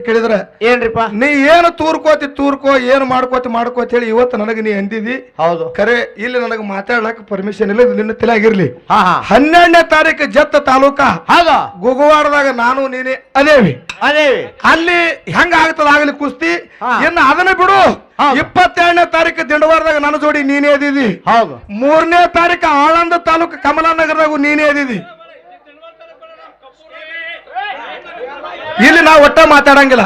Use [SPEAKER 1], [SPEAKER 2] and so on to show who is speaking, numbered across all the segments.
[SPEAKER 1] ಕೇಳಿದ್ರ
[SPEAKER 2] ಏನ್ರಿಪ್ಪ?
[SPEAKER 1] ನೀ ಏನು ತೂರ್ಕೋತಿ ತೂರ್ಕೋ ಏನು ಮಾಡ್ಕೋತಿ ಮಾಡ್ಕೋತಿ ಹೇಳಿ ಇವತ್ತು ನನಗೆ ನೀ ಅಂದಿದಿ.
[SPEAKER 2] ಹೌದು.
[SPEAKER 1] ಖರೆ ಇಲ್ಲಿ ನನಗೆ ಮಾತಾಡ್ಲಕ್ ಪರ್ಮಿಷನ್ ಇಲ್ಲ ಇದು ನಿನ್ನ ತಲೆಯಾಗಿರ್ಲಿ.
[SPEAKER 2] ಹಾ ಹಾ.
[SPEAKER 1] ಹನ್ನೆರಡನೇ ತಾರೀಕು ಜತ್ತ ತಾಲೂಕ.
[SPEAKER 2] ಹೌದು.
[SPEAKER 1] ಗುಗುವಾಡದಾಗ ನಾನು ನೀನೆ ಅದೇವಿ.
[SPEAKER 2] ಅದೇ
[SPEAKER 1] ಅಲ್ಲಿ ಹೆಂಗ ಆಗ್ತದ ಆಗಲಿ ಕುಸ್ತಿ?
[SPEAKER 2] ಹಾ.
[SPEAKER 1] ಇನ್ನು ಅದನ್ನ ಬಿಡು.
[SPEAKER 2] ಹೌದು.
[SPEAKER 1] ಇಪ್ಪತ್ತೆರಡನೇ ತಾರೀಕು ದಿಂಡವಾರದಾಗ ನನ್ನ ಜೋಡಿ ನೀನೇ ಅದಿದಿ
[SPEAKER 2] ಹೌದು.
[SPEAKER 1] ಮೂರನೇ ತಾರೀಕು ಆಳಂದ ತಾಲೂಕು ಕಮಲಾನಗರದಾಗ ನೀನೇ ಅದಿದಿ ಇಲ್ಲಿ ನಾವು ಒಟ್ಟ ಮಾತಾಡಂಗಿಲ್ಲ.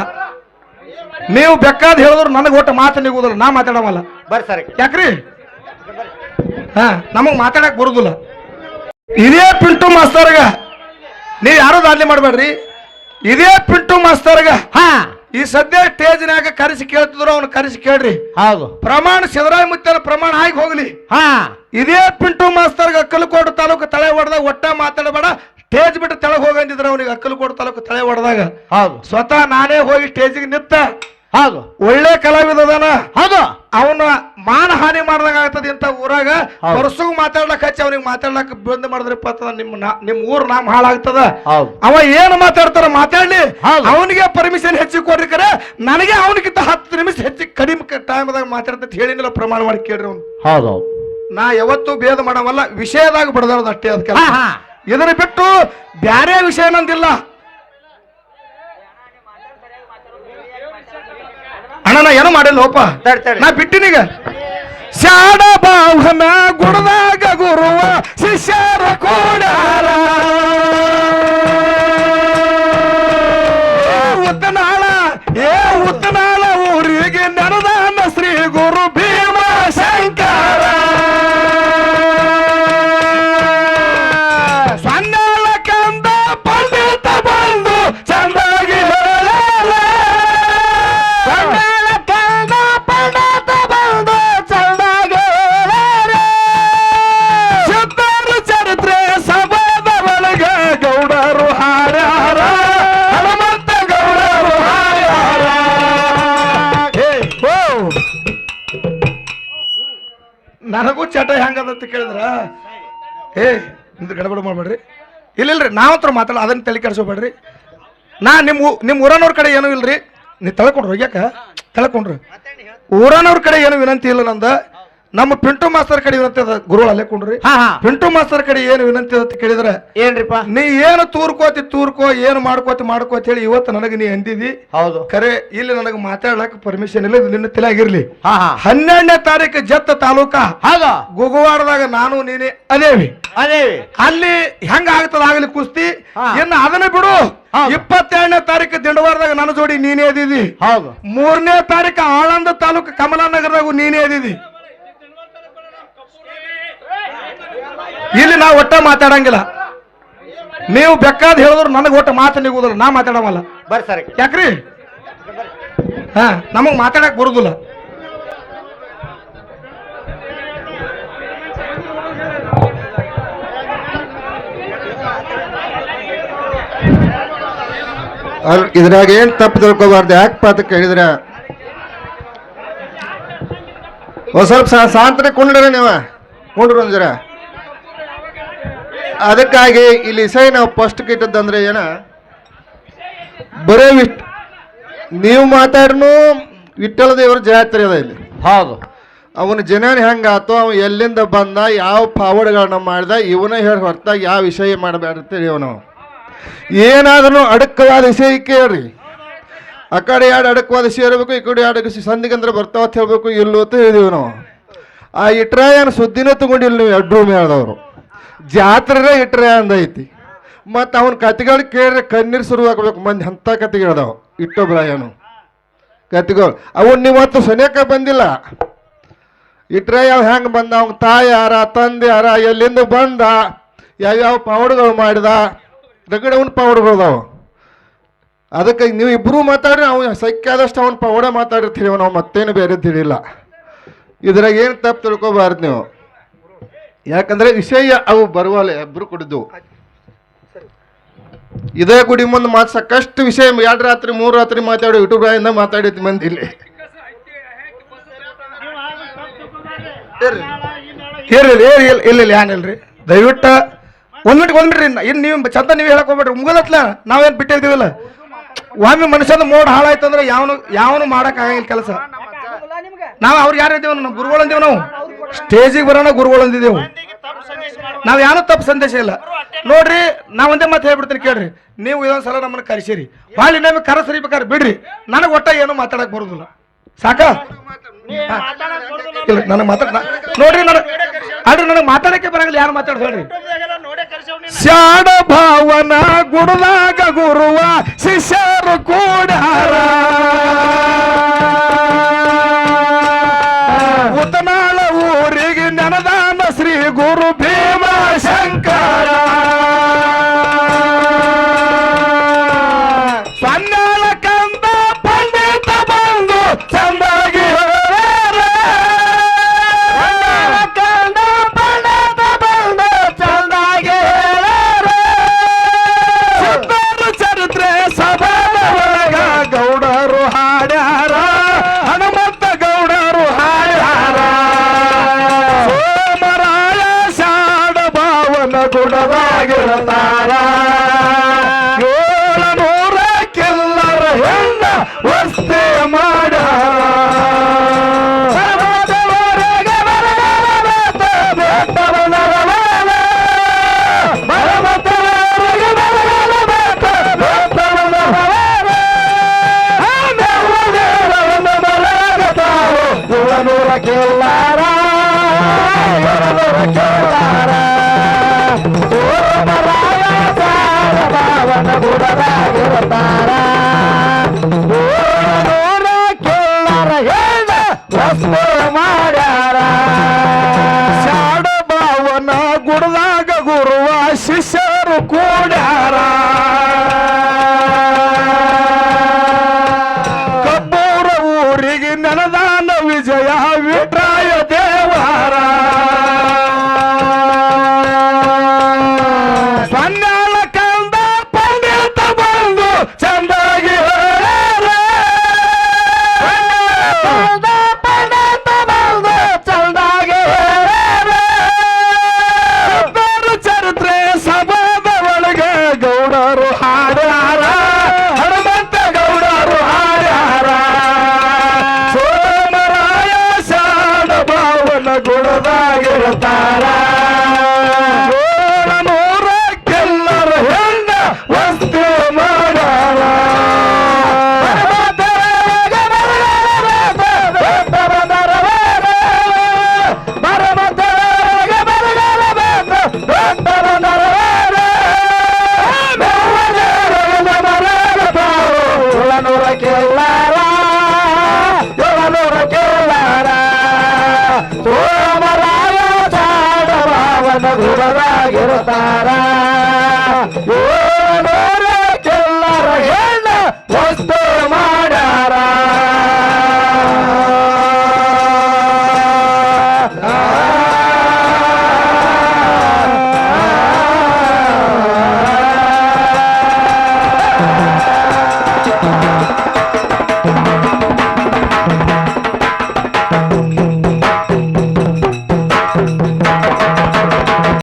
[SPEAKER 1] ನೀವು ಬೇಕಾದ್ ಹೇಳಿದ್ರು ನನಗೆ ಒಟ್ಟ ಮಾತು ನಿಗುದಿಲ್ಲ. ನಾ ಮಾತಾಡವಲ್ಲ.
[SPEAKER 2] ಬರ್ರಿ ಸರಿ.
[SPEAKER 1] ಯಾಕ್ರಿ? ಹಾ ನಮಗ್ ಮಾತಾಡಕ್ ಬರುದಿಲ್ಲ. ಇದೇ ಪಿಂಟು ಮಾಸ್ತರ್ಗ. ನೀವ್ ಯಾರು ದಾದ್ಲಿ ಮಾಡ್ಬೇಡ್ರಿ? ಇದೇ ಪಿಂಟು ಮಾಸ್ತರ್ಗ.
[SPEAKER 2] ಹಾ.
[SPEAKER 1] ಈ ಸದ್ಯ ಸ್ಟೇಜ್ನಾಗ ಕರೆಸಿ ಕೇಳ್ತಿದ್ರು ಅವ್ನು ಕರೆಸಿ ಕೇಳ್ರಿ.
[SPEAKER 2] ಹೌದು.
[SPEAKER 1] ಪ್ರಮಾಣ ಸಿದ್ದರಾಯ ಮುತ್ತನ ಪ್ರಮಾಣ ಆಗಿ ಹೋಗ್ಲಿ.
[SPEAKER 2] ಹಾ.
[SPEAKER 1] ಇದೇ ಪಿಂಟು ಮಾಸ್ತರ್ಗ ಕಲ್ಕೋಡು ತಾಲೂಕು ತಲೆ ಹೊಡೆದ ಒಟ್ಟ ಮಾತಾಡಬೇಡ. ಸ್ಟೇಜ್ ಬಿಟ್ಟು ತೆಳಗ್ ಹೋಗಂದಿದ್ರ ಅವನಿಗೆ ಅಕ್ಕಲಕೋಟ ತಾಲೂಕು ತಲೆ ಹೊಡೆದಾಗ
[SPEAKER 2] ಹೌದು
[SPEAKER 1] ಸ್ವತಃ ನಾನೇ ಹೋಗಿ ಸ್ಟೇಜಿಗೆ ನಿತ್ತ
[SPEAKER 2] ಹೌದು
[SPEAKER 1] ಒಳ್ಳೆ ಕಲಾವಿದ ಅದಾನ
[SPEAKER 2] ಹೌದು
[SPEAKER 1] ಅವನ ಮಾನ ಹಾನಿ ಮಾಡ್ದಂಗ ಆಗ್ತದೆ ಇಂತ ಊರಾಗ.
[SPEAKER 2] ಹೌದು.
[SPEAKER 1] ಪರಸುಗ್ ಮಾತಾಡ್ಲಕ್ ಹಚ್ಚಿ ಅವ್ನಿಗೆ ಮಾತಾಡ್ಲಕ್ ಬಂದ್ ಮಾಡಿದ್ರಪ್ಪ ನಿಮ್ ನಿಮ್ ಊರ್ ನಾಮ ಹಾಳಾಗ್ತದ. ಅವ ಏನ್ ಮಾತಾಡ್ತಾರ ಮಾತಾಡ್ಲಿ. ಅವನಿಗೆ ಪರ್ಮಿಷನ್ ಹೆಚ್ಚಿಗೆ ಕೊಡ್ರಿ ಕರೆ. ನನಗೆ ಅವನಿಗಿಂತ ಹತ್ತು ನಿಮಿಷ ಹೆಚ್ಚಿಗೆ ಕಡಿಮೆ ಟೈಮ್ದಾಗ ಮಾತಾಡ್ತೈತಿ ಹೇಳಿನಿಲ್ಲ ಪ್ರಮಾಣ ಮಾಡಿ ಕೇಳ್ರಿ ಅವ್ನು.
[SPEAKER 2] ಹೌದು
[SPEAKER 1] ನಾ ಯಾವತ್ತೂ ಭೇದ ಮಾಡವಲ್ಲ ವಿಷಯದಾಗ ಬಡದಾಡೋದು ಅಷ್ಟೇ ಅದಕ್ಕೆ ಇದನ್ನ ಬಿಟ್ಟು ಬ್ಯಾರೆ ವಿಷಯ ನಂದಿಲ್ಲ. ಅಣ್ಣ ನಾ ಏನು ಮಾಡಿಲ್ಲ ಹೋಪ ನಾ ಬಿಟ್ಟಿನೀಗ ಬಾ ಬಾವನ ಗುಡದಾಗ ಚಟ ಹೆಂಗದಂತ ಕೇಳಿದ್ರ? ಏ, ನಿಮ್ದು ಗಡಬಡ ಮಾಡ್ಬೇಡ್ರಿ. ಇಲ್ಲಿಲ್ರಿ, ನಾವಂತ್ರ ಮಾತಾಡ, ಅದನ್ನ ತಲೆ ಕೆಡಿಸ್ಕೋಬೇಡ್ರಿ. ನಾ ನಿಮ್ಮ ನಿಮ್ಮ ಊರನವ್ರ ಕಡೆ ಏನೂ ಇಲ್ರಿ. ನೀ ತಳ್ಕೊಂಡ್ರು, ಹೋಗ್ಯಾಕ? ತಳ್ಕೊಂಡ್ರು. ಊರನವ್ರ ಕಡೆ ಏನು ವಿನಂತಿ ಇಲ್ಲ ನಂದ. ನಮ್ಮ ಪಿಂಟು ಮಾಸ್ತರ್ ಕಡೆ ವಿನಂತಿ ಅದ. ಗುರು ಅಲ್ಲೇ ಕೊಂಡ್ರಿ.
[SPEAKER 2] ಹಾ ಹಾ.
[SPEAKER 1] ಪಿಂಟು ಮಾಸ್ತರ್ ಕಡೆ ಏನು ವಿನಂತಿ ಅದ ಅಂತ ಕೇಳಿದ್ರೆ
[SPEAKER 2] ಏನ್ರಿಪ್ಪ?
[SPEAKER 1] ನೀ ಏನು ತೂರ್ಕೋತಿ ತೂರ್ಕೋ ಏನು ಮಾಡ್ಕೋತಿ ಮಾಡ್ಕೋ ಅಂತ ಹೇಳಿ ಇವತ್ತು ನನಗೆ ನೀ ಅಂದಿದಿ.
[SPEAKER 2] ಹೌದು.
[SPEAKER 1] ಖರೆ ಇಲ್ಲಿ ನನಗೆ ಮಾತಾಡ್ಲಕ್ ಪರ್ಮಿಷನ್ ಇಲ್ಲ ಇದು ನಿನ್ನ ತಲೆಯಾಗಿರ್ಲಿ.
[SPEAKER 2] ಹಾ ಹಾ.
[SPEAKER 1] ಹನ್ನೆರಡನೇ ತಾರೀಕು ಜತ್ತ ತಾಲೂಕ.
[SPEAKER 2] ಹೌದು.
[SPEAKER 1] ಗುಗುವಾಡದಾಗ ನಾನು ನೀನೆ ಅದೇವಿ.
[SPEAKER 2] ಅದೇವಿ.
[SPEAKER 1] ಅಲ್ಲಿ ಹೆಂಗ ಆಗ್ತದ ಆಗಲಿ ಕುಸ್ತಿ? ಇನ್ನ ಅದನ್ನ ಬಿಡು. ಇಪ್ಪತ್ತೆರಡನೇ ತಾರೀಕು ದಿಂಡವಾರದಾಗ ನನ್ನ ಜೋಡಿ ನೀನೇ ಅದಿದಿ
[SPEAKER 2] ಹೌದು.
[SPEAKER 1] ಮೂರನೇ ತಾರೀಕು ಆಳಂದ ತಾಲೂಕು ಕಮಲಾನಗರದಾಗ ನೀನೇ ಅದಿದಿ ಇಲ್ಲಿ ನಾವು ಒಟ್ಟ ಮಾತಾಡಂಗಿಲ್ಲ. ನೀವು ಬೇಕಾದ ಹೇಳಿದ್ರು ನನಗೆ ಒಟ್ಟ ಮಾತು ನಿಗುದಿಲ್ಲ. ನಾ ಮಾತಾಡವಲ್ಲ.
[SPEAKER 2] ಬರ್ರಿ ಸರ್.
[SPEAKER 1] ಯಾಕ್ರಿ? ಹಾ ನಮಗ್ ಮಾತಾಡಕ್ ಬರುದಿಲ್ಲ.
[SPEAKER 3] ಇದ್ರಾಗ ಏನ್ ತಪ್ಪು ತಿಳ್ಕೊಬಾರ್ದು? ಯಾಕಪ್ಪ ಅಂತ ಕೇಳಿದ್ರೆ? ಒಂದ್ ಸ್ವಲ್ಪ ಸಾಂತ್ರ ಕುಂಡ್ರ ನೀವ. ನೀವು ಅಂದ್ರ. ಅದಕ್ಕಾಗಿ ಇಲ್ಲಿ ಇಸೈ ನಾವು ಫಸ್ಟ್ ಕಿಟ್ಟದ್ದಂದ್ರೆ ಏನ? ಬರೇ ವಿಟ್ ನೀವು ಮಾತಾಡ್ನು ವಿಠ್ಠಲ ದೇವರ ಜಾತ್ರೆ ಅದ ಇಲ್ಲಿ.
[SPEAKER 2] ಹೌದು.
[SPEAKER 3] ಅವನ ಜನನ ಹೆಂಗಾತು? ಅವ ಎಲ್ಲಿಂದ ಬಂದ? ಯಾವ ಪಾವಡ್ಗಳನ್ನ ಮಾಡ್ದ? ಇವನ ಹೇಳಿ ಹೊರತಾಗ ಯಾವ ವಿಷಯ ಮಾಡಬೇಡ ತಿಳಿಯೋ ನಾವು ಏನಾದ್ರೂ ಅಡಕವಾದ ವಿಷಯ ಕೇಳ್ರಿ. ಆ ಕಡೆ ಎರಡು ಅಡಕವಾದ ವಿಷಯ ಇರಬೇಕು ಈ ಕಡೆ ಎರಡು ಸಂದಿಗಂದ್ರೆ ಬರ್ತಾವ ಅಂತ ಹೇಳ್ಬೇಕು ಇಲ್ಲೋ ಅಂತ ಹೇಳಿದೀವಿ ನಾವು. ಆ ಇಟ್ರಾಯನ ಸುದ್ದಿನೂ ತಗೊಂಡಿಲ್ಲ ನೀವು ಎಡ್ರೂಮ್ ಮೇಳದವರು. ಜಾತ್ರೆ ಇಟ್ರೆ ಅಂದೈತಿ ಮತ್ತು ಅವನ ಕತೆಗಳು ಕೇಳ್ರೆ ಕಣ್ಣೀರು ಶುರು ಆಗ್ಬೇಕು ಮಂದಿ ಅಂಥ ಕತೆಗಳದಾವ ಇಟ್ಟೊಬ್ರಾಯನು ಕತೆಗಳು ಅವನು ನೀವತ್ತು ಸನೇಕ ಬಂದಿಲ್ಲ. ಇಟ್ರೆ ಯಾವ ಹೆಂಗೆ ಬಂದ? ಅವನ ತಾಯಿ ಯಾರ, ತಂದೆ ಯಾರ, ಎಲ್ಲಿಂದ ಬಂದ? ಯಾವ್ಯಾವ ಪೌಡ್ಗಳು ಮಾಡಿದ? ರಗಡೆ ಅವನ ಅದಕ್ಕೆ ನೀವು ಇಬ್ಬರು ಮಾತಾಡ್ರಿ, ಅವ್ನು ಸಖ್ಯ ಆದಷ್ಟು ಅವ್ನ ಪೌಡ ಮಾತಾಡಿರ್ತೀವಿ ನಾವು ಮತ್ತೇನು ಬೇರೆ ತಿಳಿಲ್ಲ. ಇದ್ರಾಗ ಏನು ತಪ್ಪು ತಿಳ್ಕೊಬಾರ್ದು ನೀವು? ಯಾಕಂದ್ರೆ ವಿಷಯ ಅವು ಬರುವಲ್ಲ ಇಬ್ರು ಕುಡಿದು. ಇದೇ ಗುಡಿ ಮುಂದೆ ಮಾತು ಸಾಕಷ್ಟು ವಿಷಯ ಎರಡು ರಾತ್ರಿ, ಮೂರು ರಾತ್ರಿ ಮಾತಾಡಿ ಯೂಟ್ಯೂಬ್ ಇಂದ ಮಾತಾಡಿದ್ ಮಂದಿ ಇಲ್ಲಿ.
[SPEAKER 1] ಇರ್ರಿ ಇಲ್ಲ ಇಲ್ಲ ಏನಿಲ್ರಿ ದಯವಿಟ್ಟು ಒಂದ್ ಮಿನಿಟ್ ಒಂದ್ ಇನ್ನು ನೀವು ಚಂದ ನೀವು ಹೇಳಕ್ ಹೋಗ್ಬೇಡ್ರಿ. ಮುಗಲತ್ಲ ನಾವೇನ್ ಬಿಟ್ಟಿರ್ತೀವಲ್ಲ?
[SPEAKER 2] ಒಮ್ಮೆ ಮನುಷ್ಯನ ಮೋಡ್ ಹಾಳಾಯ್ತಂದ್ರೆ ಯಾವನು ಯಾವನು ಮಾಡಕ್ ಆಗಂಗಿಲ್ಲ ಕೆಲಸ. ನಾವು ಅವ್ರು ಯಾರು ಇದ್ದೇವೆ ನಮ್ಮ ನಾವು? ಸ್ಟೇಜಿಗೆ ಬರೋಣ ಗುರುಗಳು ಅಂದಿದ್ದೇವು. ನಾವು ಯಾರು ತಪ್ಪು ಸಂದೇಶ ಇಲ್ಲ. ನೋಡ್ರಿ ನಾ ಒಂದೇ ಮಾತು ಹೇಳ್ಬಿಡ್ತೀನಿ ಕೇಳ್ರಿ. ನೀವು ಇದೊಂದ್ಸಲ ನಮ್ಮನ್ನ ಕರೆಸಿರಿ. ಬಾಳಿ ನಮಗೆ ಕರೆಸ್ರಿ ಬೇಕಾದ್ರೆ ಬಿಡ್ರಿ. ನನಗೆ ಒಟ್ಟ ಏನು ಮಾತಾಡಕ್ ಬರುದಿಲ್ಲ. ಸಾಕ? ಇಲ್ಲ ನನಗೆ ಮಾತಾಡ ನೋಡ್ರಿ ನನಗೆ ಆದ್ರೆ ನನಗೆ ಮಾತಾಡಕ್ಕೆ ಬರಂಗಿಲ್ಲ. ಯಾರು ಮಾತಾಡ್ ಹೇಳ್ರಿ. ಶಾಡ ಭಾವನ ಗುಡದಾಗ ಗುರುವ, ಶಿಷ್ಯರು ಕೂಡಾರ. వస్తే మాడా. కెళ్ళారా కెళ్ళారా ఓ రాయ సార భావన గుడ రాగిరతా ನೆನದಾನ ವಿಜಯ ವಿಟ್ರಾಯ ದೇವಾರ. ಸನ್ಯಾಳ ಕಂದ ಪಂಡಿತ ಬಂದು ಚಂದಾಗಿ Tara ಸೋಮರಾಯ ಚಾಡ ಭಾವನ ಗುಡರಾಗಿರುತ್ತಾರ